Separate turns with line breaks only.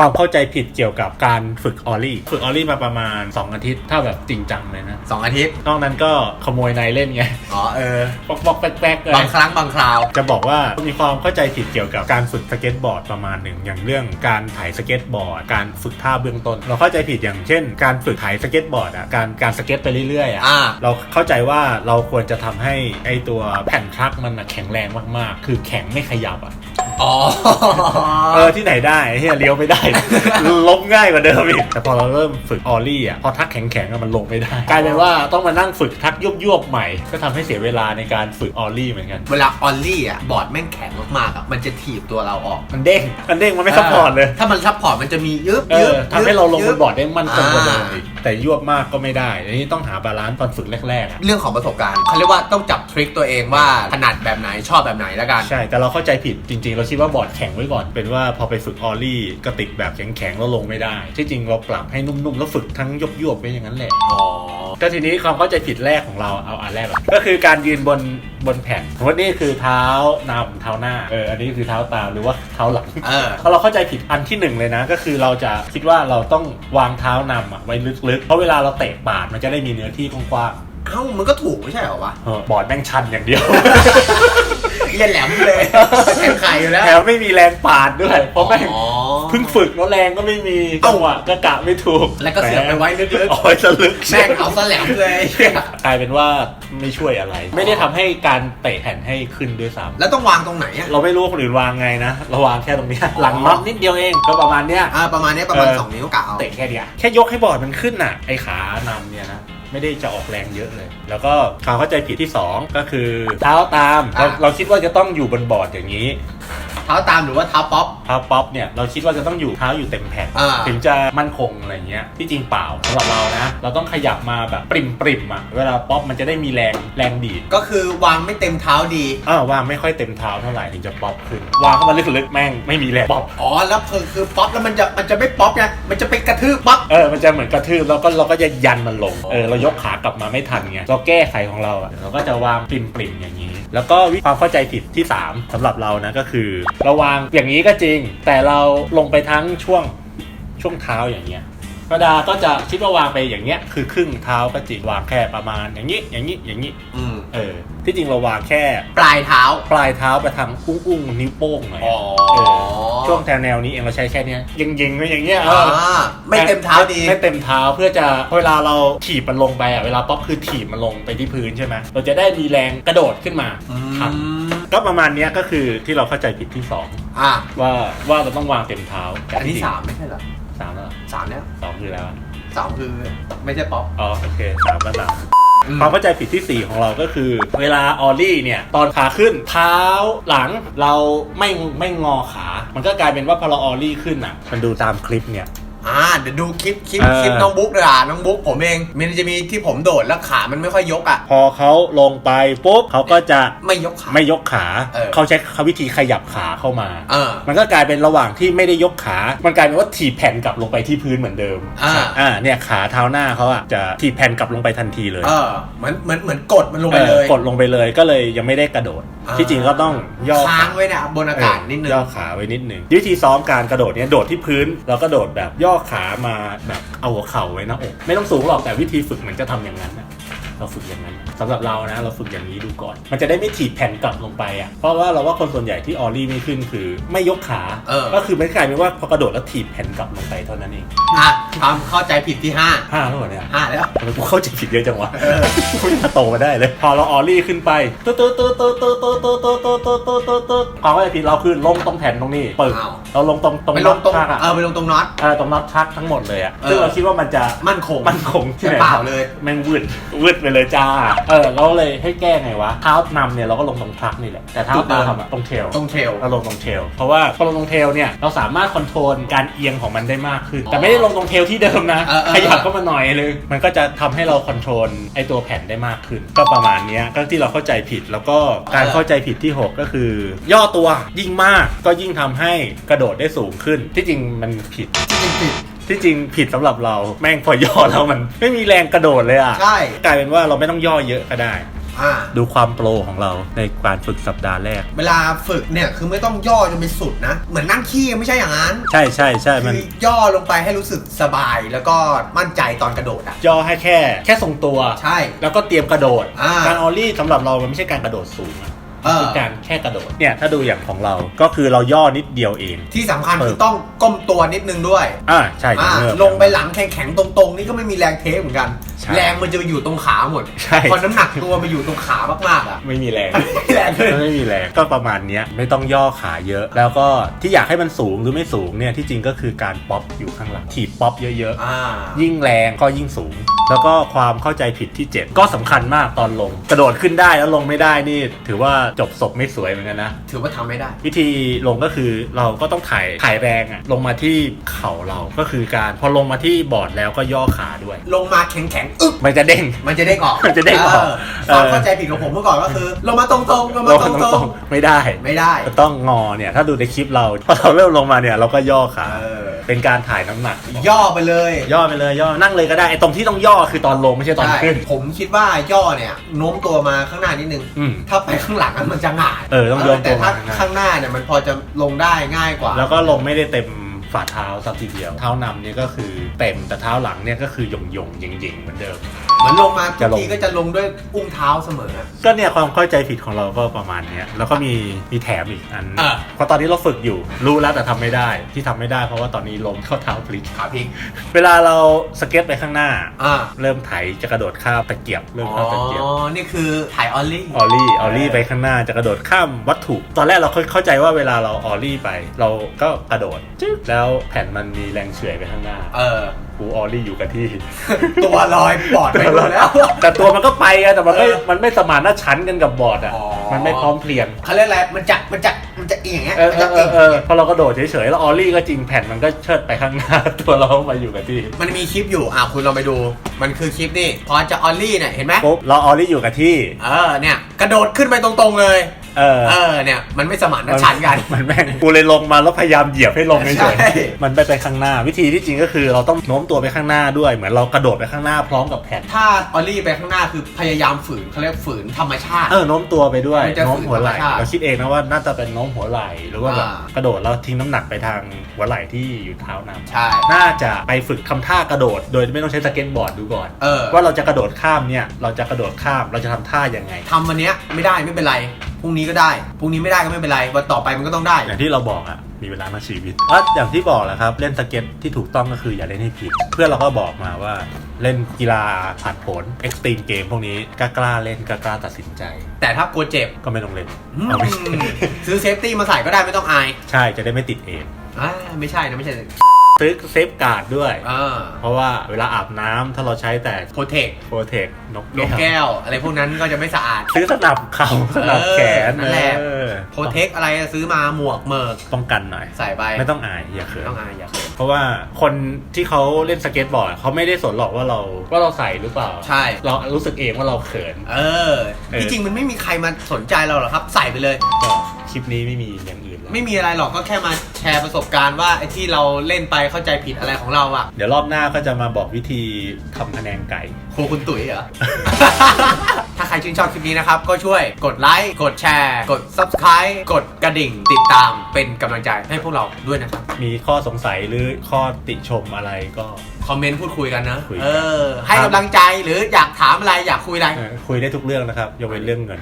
ความเข้าใจผิดเกี่ยวกับการฝึกออลลี่ ฝึกออลลี่มาประมาณ 2 อาทิตย์ถ้าแบบจริงจังเลยนะ
สองอาทิตย์
นอกนั้นก็ขโมยนายเล่นไง
อ๋อเออ
ปอกปอกแป๊กแป๊กเลย
บางครั้งบางคราว
จะบอกว่ามีความเข้าใจผิดเกี่ยวกับการฝึกสเก็ตบอร์ดประมาณหนึ่งอย่างเรื่องการถ่ายสเก็ตบอร์ด การฝึกท่าเบื้องต้น เราเข้าใจผิดอย่างเช่น การฝึกถ่ายสเก็ตบอร์ดอะการการสเก็ตไปเรื่อยๆอะ
อ่า
เราเข้าใจว่าเราควรจะทำให้ไอตัวแผ่นทรัคมันอะแข็งแรงมากๆ คือแข็งไม่ขยับอะ
อ๋อ
เออที่ไหนได้เฮียเลี้ยวไม่ได้ ล้มง่ายกว่าเดิมอีกแต่พอเราเริ่มฝึกออลลี่อะพอทักแข็งๆอะมันลงไม่ได้กลายเป็นว่าต้องมานั่งฝึกทักยวบๆใหม่ ก็ทำให้เสียเวลาในการฝึกออลลี่เหมือนกัน
เวลาออลลี่อะบอร์ดแม่งแข็งมากๆอะมันจะถีบตัวเราออก
มันเด้งมันเด้งมันไม่ซัพพอร์ตเลย
ถ้ามันซัพพอร์ตมันจะมียึบ
เอ
ยึ
อบทำให้เราลงบนบอร์ด
ยึ
ได้มั่นคงกว่าเดิมอีกแต่ยวบมากก็ไม่ได้อันนี้ต้องหาบาลานซ์ตอนฝึกแรกๆอะ
เรื่องของประสบการณ์เขาเรียกว่าต้องจับทริคตัวเองว่าถนัดแบบไหนชอบแบบไหนแล้วกัน
ใช่ แต่เราเข้าใจผิดจริง ๆ เราคิดว่าบอร์ดแข็งไว้ก่อน เป็นว่าพอไปฝึกออลลี่ก็ติดแบบแข็งๆแล้วลงไม่ได้ ที่จริงเราปรับให้นุ่มๆแล้วฝึกทั้งยวบๆไปอย่างนั้นแหละ
อ๋อ
ก็ทีนี้ความเข้าใจผิดแรกของเราเอาอันแรกก่อนก็คือการยืนบนบนแผ่นสมมตินี่คือเท้านำเท้าหน้าเอออันนี้คือเท้าตามหรือว่าเท้าหลัง
เออ
พอเราเข้าใจผิดอันที่หนึ่งเลยนะ ก็คือเราจะคิดว่าเราต้องวางเท้านำอะไว้ลึกๆ เพราะเวลาเราเตะปาดมันจะได้มีเนื้อที่กว้าง
เอ้ามันก็ถูกไม่ใช่เหรอวะ
ๆเออบอร์ดแม่งชันอย่างเดียว
เรียนแหลมเลยแข่งไข่อยู่แล้ว
แถมไม่มีแรงปาดด้วย เพราะแม่ง
อ๋อ
เพิ่งฝึกแล้วแรงก็ไม่มีจังหวะก็กะไม่ถูก
แล้วก็เสียบไปไว้ลึก
ๆเอาไว้สลึก
ๆแม่งเอาซะแหลมเลย
กลายเป็นว่าไม่ช่วยอะไร ไม่ได้ทำให้การเตะแผ่นให้ขึ้นด้วยซ้ำ
แล้วต้องวางตรงไหนอะ
เราไม่รู้ว่าคนอื่นวางไงนะเราวางแค่ตรงเนี้ยหลังน็อตนิดเดียวเองก็ประมาณเนี้ย
อ่าประมาณนี้ประมาณ
เออ
สองนิ้วกะเอา
เตะแค่เดียวแค่ยกให้บอร์ดมันขึ้นน่ะไอ้ขานำเนี่ยนะไม่ได้จะออกแรงเยอะเลย แล้วก็ความเข้าใจผิดที่ 2 ก็คือเท้าตามเราเราคิดว่าจะต้องอยู่บนบอร์ดอย่างนี้
เท้าตามหรือว่าเท้าป๊อป
เท้าป๊อปเนี่ยเราคิดว่าจะต้องอยู่เท้าอยู่เต็มแผ่น
อ่า
ถึงจะมั่นคงอะไรเงี้ยที่จริงเปล่าสำหรับเรานะ เราต้องขยับมาแบบปริมปริมๆอะเวลาป๊อปมันจะได้มีแรงแรงดีด
ก็คือวางไม่เต็มเท้าดี
อ้าววางไม่ค่อยเต็มเท้าเท่าไหร่ถึงจะป๊อปขึ้นวางเข้ามาลึกๆแม่งไม่มีแรงป๊อป
อ๋อ แล้วคือคือป๊อปแล้วมันจะมันจะไม่ป๊อปไง มันจะไปกระทืบป๊อป
เออ มันจะเหมือนกระทืบแล้วก็เราก็จะยันมันลง เออ เรายกขากลับมาไม่ทันไง เราแก้ไขของเราอะเราก็จะวางปริมปริมๆอย่างนี้ แล้วก็วิความเข้าใจผิดที่ 3สำหรับเรานะก็คือเราวางอย่างนี้ก็จริง แต่เราลงไปทั้งช่วงช่วงเท้าอย่างเงี้ยธรรมดาก็จะคิดว่าวางไปอย่างเงี้ยคือครึ่งเท้าก็จริงวางแค่ประมาณอย่างนี้อย่างนี้อย่างนี้
อืม
เออ ที่จริงเราวางแค่
ปลายเท้า
ปลายเท้าไปทางอุ้งอุ้งๆนิ้วโป้งหน่อย
อ๋อ
เออช่วงแถวแนวนี้เองเราใช้แค่เนี้ยยิงๆไว้อย่างเงี้ยเอ
อ่า
อ
ไม่เต็มเท้าดี
ไม่เต็มเท้าเพื่อจะเวลาเราถีบมันลงไปอะเวลาป๊อปคือถีบมันลงไปที่พื้นใช่ไหมเราจะได้มีแรงกระโดดขึ้นมา
อื
ทัน
ม
ก็ประมาณเนี้ยก็คือที่เราเข้าใจผิดที่สอง
อะ
ว่าว่าเราต้องวางเต็มเท้าแต่
อันที่
จริง
สามไม่ใช่เหรอ
สามแล้วเหรอ
สามแล้ว
สองคือแล้วอะ
สามคือไม่ใช่ป๊อป
อ๋อโอเคสามก็สาม
อืม
ความเข้าใจผิดที่ 4 ของเราก็คือ เวลาออลลี่เนี่ย ตอนขาขึ้น เท้าหลังเราไม่ไม่งอขา มันก็กลายเป็นว่าพอเราออลลี่ขึ้นอะ มันดูตามคลิปเนี่ย
อ่าเดี๋ยวดูคลิปคลิป
เออ
คลิปน้องบุ๊กด่าน้องบุ๊กผมเอง มันจะมีที่ผมโดดแล้วขามันไม่ค่อยยกอะ
พอเขาลงไปปุ๊บเขาก็จะ
ไม่ยกขา
ไม่ยกขา
เออ
เขาใช้วิธีขยับขาเข้ามา
เออ
มันก็กลายเป็นระหว่างที่ไม่ได้ยกขา มันกลายเป็นว่าถีบแผ่นกลับลงไปที่พื้นเหมือนเดิม
อ่า
อ่าเนี่ยขาเท้าหน้าเขาอะจะถีบแผ่นกลับลงไปทันทีเลย
เออเหมือนเหมือนเหมือนกดมันลงไปเลย
ออกดลงไปเลยก็เลยยังไม่ได้กระโดด
อ่า
ที่จริงก็ต้องย่อ
ค้าง
ขา
ไว้เนี่ยบนอากาศนิดนึง
ย่อขาไว้นิดหนึ่งวิธีซ้อมการกระโดดเนี่ยโดดที่พื้นแล้วก็โดดแบบย่อขามาแบบเอาหัวเข่าไว้หน้าอกไม่ต้องสูงหรอกแต่วิธีฝึกเหมือนจะทำอย่างนั้นนะเราฝึกอย่างนั้น สำหรับเรานะเราฝึกอย่างนี้ดูก่อน มันจะได้ไม่ถีบแผ่นกลับลงไปอะเพราะว่าเราว่าคนส่วนใหญ่ที่ออลลี่ไม่ขึ้นคือไม่ยกขา
เออ
ก็คือไม่กลายเป็นว่าพอกระโดดแล้วถีบแผ่นกลับลงไปเท่านั้นเอง
อะความเข้าใจผิดที่ห้า
ห้าเท่าไหร่เนี่ย
ห้าแล้ว
ทำไมกูเข้าใจผิดเยอะจังวะกูจะโตมาได้เลย พอเราออลลี่ขึ้นไปตุ๊ดตุ๊ดตุ๊ดตุ๊ดตุ๊ดตุ๊ดตุ๊ดตุ๊ดตุ๊ดตุ๊ดตุ๊ดตุ๊ดตุ๊ดความเข้าใจผิดเราคือลงตรงแผ่นตรงนี้ปึก
อ้าว
เราลงตรงตรง
ไปล
น็องต
ตรง
ชักอะ
เออไปลงตรงน็อต
เออตรงน็อตชักทั้งหมดเลยอะ
เออ
ซึ่งเราคิดว่ามันจะ
มั่นคง
มั่นคงที่ไหน
เปล่าเลย
แม่งวืดวืดไปเลยจ้า เออเราเลยให้แก้ไงวะเท้านำเนี่ยเราก็ลงตรงชักนี่แหละแต่เท้าตามอะตรงเทล
ตรงเทล
เราลงตรงเทลเพราะว่าพอลงตรงเทลเนี่ยเราสามารถคอนโทรลการเอียงของมันได้มากขึ้น แต่ไม่ได้ลงตรงเทลที่เดิมนะ
เออเออ
ขยับเข้ามาหน่อยเลยมันก็จะทำให้เราคอนโทรลไอตัวแผ่นได้มากขึ้น ก็ประมาณเนี้ยก็ที่เราเข้าใจผิดแล้วก็การเข้าใจผิดที่ 6 ก็คือ ย่อตัวยิ่งมากก็ยิ่งทำให้กระโดดได้สูงขึ้นที่จริงมันผิด
จริงผิด
ที่จริงผิดสำหรับเราแม่งพอย่อแล้วมัน ไม่มีแรงกระโดดเลยอะ
ใช่
กลายเป็นว่าเราไม่ต้องย่อเยอะก็ได้
อ่า
ดูความโปรของเราในการฝึกสัปดาห์แรก
เวลาฝึกเนี่ยคือไม่ต้องย่อจนไปสุดนะ เหมือนนั่งขี้ไม่ใช่อย่างนั้น
ใช่ใช่ใช่มัน
คือย่อลงไปให้รู้สึกสบายแล้วก็มั่นใจตอนกระโดดอะ
ย่อให้แค่ แค่ทรงตัว
ใช่
แล้วก็เตรียมกระโดด
อ่า
การออลลี่สำหรับเรามันไม่ใช่การกระโดดสูงอะ
เออ
คือการแค่กระโดดเนี่ยถ้าดูอย่างของเราก็คือเราย่อนิดเดียวเอง
ที่สำคัญคือต้องก้มตัวนิดนึงด้วย
อ่าใช่
อ่า
เริ่ม
ลงไปหลังแข็งๆตรงๆ นี่ก็ไม่มีแรงเทเหมือนกัน
ใช่
แรงมันจะไปอยู่ตรงขาหมด
ใช่
พอน้ำหนักตัวมาอยู่ตรงขามากๆอะ
ไม่มีแรง
ไม่มีแรงเลย
ไม่มีแรงก็ประมาณเนี้ยไม่ต้องย่อขาเยอะ แล้วก็ที่อยากให้มันสูงหรือไม่สูงเนี่ยที่จริงก็คือการป๊อปอยู่ข้างหลังถีบป๊อปเยอะ
อ่า
ๆ ยิ่งแรงก็ยิ่งสูง แล้วก็ความเข้าใจผิดที่ 7 ก็สำคัญมากตอนลง กระโดดขึ้นได้แล้วลงไม่ได้นี่ ถือว่าจบศพไม่สวยเหมือนกันนะ
ถือว่าทำไม่ได้
วิธีลงก็คือเราก็ต้องถ่ายถ่ายแรงอะลงมาที่เข่าเราก็คือการพอลงมาที่บอร์ดแล้วก็ย่อขาด้วย
ลงมาแข็งๆอึ๊บ
มันจะเด้ง
มันจะได้ออก
มันจะเด้งออก
เความ
เออ
เข้าใจผิดของผมเมื่อก่อนก็คือ ลงมาตรงๆลง
ล
มางต
ต
รง
รงๆไม่ได้
ๆไม่ได้
ต้องงอเนี่ยถ้าดูในคลิปเราพอเราเริ่มลงมาเนี่ยเราก็ย่อขา
เออ
เป็นการถ่ายน้ำหนัก
ย่อไปเลย
ย่อไปเลยย่อนั่งเลยก็ได้ไอ้ตรงที่ต้องย่อคือตอนลงไม่ใช่ตอน
ใช่
ขึ้น
ผมคิดว่าย่อเนี่ยโน้มตัวมาข้างหน้านิดนึง
อืม
ถ้าไปข้างหลังอะมันจะหงาย
เออต้องโยน
แต่
ตัวมา
ถ้า
ข้างหน้า
ข้างหน้าเนี่ยมันพอจะลงได้ง่ายกว่า
แล้วก็ลงไม่ได้เต็มฝ่าเท้าสักทีเดียว เท้านำเนี่ยก็คือเต็มแต่เท้าหลังเนี่ยก็คือหยงหยงๆหยิงๆเหมือนเดิม
เหมือนลงมาทุ
จะ
ก
ลง
ทีก็จะลงด้วยอุ้งเท้าเสมอ
ก็เนี่ยความเข้าใจผิดของเราก็ประมาณเนี้ยแล้วก็มีมีแถมอีกอัน
อะ
เพราะตอนนี้เราฝึกอยู่ รู้แล้วแต่ทำไม่ได้ที่ทำไม่ได้เพราะว่าตอนนี้ลมเข้าเท้าพลิก
ขาพลิก
เวลาเราสเก็ตไปข้างหน้า
อ่า
เริ่มไถจะกระโดดข้ามตะเกียบเริ่ม
อ๋
ข้ามตะเกียบ
อนี่คือถ่ายออลลี่
ออลลี่ออลลี่ไปข้างหน้าจะกระโดดข้ามวัตถุ ตอนแรกเราเข้าใจว่าเวลาเราออลลี่ไป เราก็กระโดดจึ๊กแล้วแผ่นมันมีแรงเฉื่อยไปข้างหน้า
เออ
กูออลลี่อยู่กับที่
ตัวลอยปอดไปหมดแล้ว
แต่ตัวมันก็ไปอะแต่มันไม่
เออ
มันไม่สมานฉันท์กันกับบอร์ดอะ
อ๋อ
มันไม่พร้อมเพรียง
เขาเรียกอะไรมันจะมันจะมันจะเอียงอย่างเงี้ย
เออ
มัน
เอ
จะ
อเอ
เอี
อย
ง
เออพอเรากระโดดเฉยๆแล้วออลลี่ก็จริงแผ่นมันก็เชิดไปข้างหน้า ตัวเรามาอยู่กับที่
มันมีคลิปอยู่อะคุณลองไปดู มันคือคลิปนี่พอจะออลลี่เนี่ยเห็นไหม
ปุ๊บเราออลลี่อยู่กับที่
เออเนี่ยกระโดดขึ้นไปตรงๆเลย
เออ
เออเนี่ยมันไม่สมานฉันท์กัน
มันแม่งกูเลยลงมาแล้วพยายามเหยียบให้ลง
ใช่
เฉยๆมันไปไปข้างหน้า วิธีที่จริงก็คือเราต้องโน้มตัวไปข้างหน้าด้วย เหมือนเรากระโดดไปข้างหน้าพร้อมกับแผ่น
ถ้าออลลี่ไปข้างหน้าคือพยายามฝืนเขาเรียกฝืนธรรมชาติ
เออโน้มตัวไปด้วย
มันจะ
โน้มหัวไหล่
ฝืนธรรมชาติ
เราคิดเองนะว่าน่าจะเป็นโน้มหัวไหล่หรือว่าแบบ
อ่าก
ระโดดแล้วทิ้งน้ำหนักไปทางหัวไหล่ที่อยู่เท้านำ
ใช่
น่าจะไปฝึกทำท่ากระโดด โดยไม่ต้องใช้สเก็ตบอร์ดดูก่อน
เออ
ว่าเราจะกระโดดข้ามเนี่ย เราจะกระโดดข้ามเราจะทำท่ายังไง
ทำวันเนี้ยไม่ได้ไม่เป็นไร พรุ่งนี้ก็ได้พรุ่งนี้ไม่ได้ก็ไม่เป็นไรวันต่อไปมันก็ต้องได้
อย่างที่เราบอกอะมีเวลามาชีวิตก็อย่างที่บอกแหละครับ เล่นสเก็ตที่ถูกต้องก็คืออย่าเล่นให้ผิด เพื่อนเราก็บอกมาว่าเล่นกีฬาผ่านผลเอ็กซ์ตรีมเกมพวกนี้กล้ากล้าเล่นกล้ากล้าตัดสินใจ
แต่ถ้ากลัวเจ็บ
ก็ไม่ต้องเล่น
อืม
เอาไม่
ซื้อเซฟตี้มาใส่ก็ได้ไม่ต้องอาย
ใช่จะได้ไม่ติดเอง
อ่าไม่ใช่นะไม่ใช่
ซื้อเซฟการ์ดด้วย
อ่า
เพราะว่าเวลาอาบน้ำถ้าเราใช้แต่
โปรเทค
โปรเทคนก
นก
แก้ว
แก้ว อะไรพวกนั้นก็จะไม่สะอาด
ซื้อสนับเข่าสนับแขน
เออนั่นแหละ
เออ
โปรเทคอะไรซื้อมาหมวกเมิก
ป้องกันหน่อย
ใส่ไป
ไม่ต้องอายอย่าเขิน
ไม่ต้องอายอย่าเขิน
เพ ราะว่าคนที่เขาเล่นสเก็ตบอร์ดเขาไม่ได้สนหรอกว่าเราว่าเราใส่หรือเปล่า
ใช่
เรารู้สึกเองว่าเราเขิน
เออ
เออ
ที่จริงมันไม่มีใครมาสนใจเราหรอกครับ ใส่ไปเลย
ก็คลิปนี้ไม่มีอย่างอื่นแล้ว
ไม่มีอะไรหรอกก็แค่มาแชร์ประสบการณ์ว่าไอ้ที่เราเล่นไปเข้าใจผิดอะไรของเราอะ
เดี๋ยวรอบหน้าก็จะมาบอกวิธีทำคะแนนไก่
ครูคุณตุ๋ยเหรอถ้า ใครชื่นชอบคลิปนี้นะครับ ก็ช่วยกดไลค์ กดแชร์ กด Subscribe กดกระดิ่ง ติดตามเป็นกำลังใจให้พวกเราด้วยนะครับ
มีข้อสงสัยหรือข้อติชมอะไรก็
คอมเมนต์พูดคุยกันนะ
คุยกัน
เออ ให้กำลังใจหรืออยากถามอะไรอยากคุยอะไร
เออคุยได้ทุกเรื่องนะครับยกเว้นเรื่องเงิน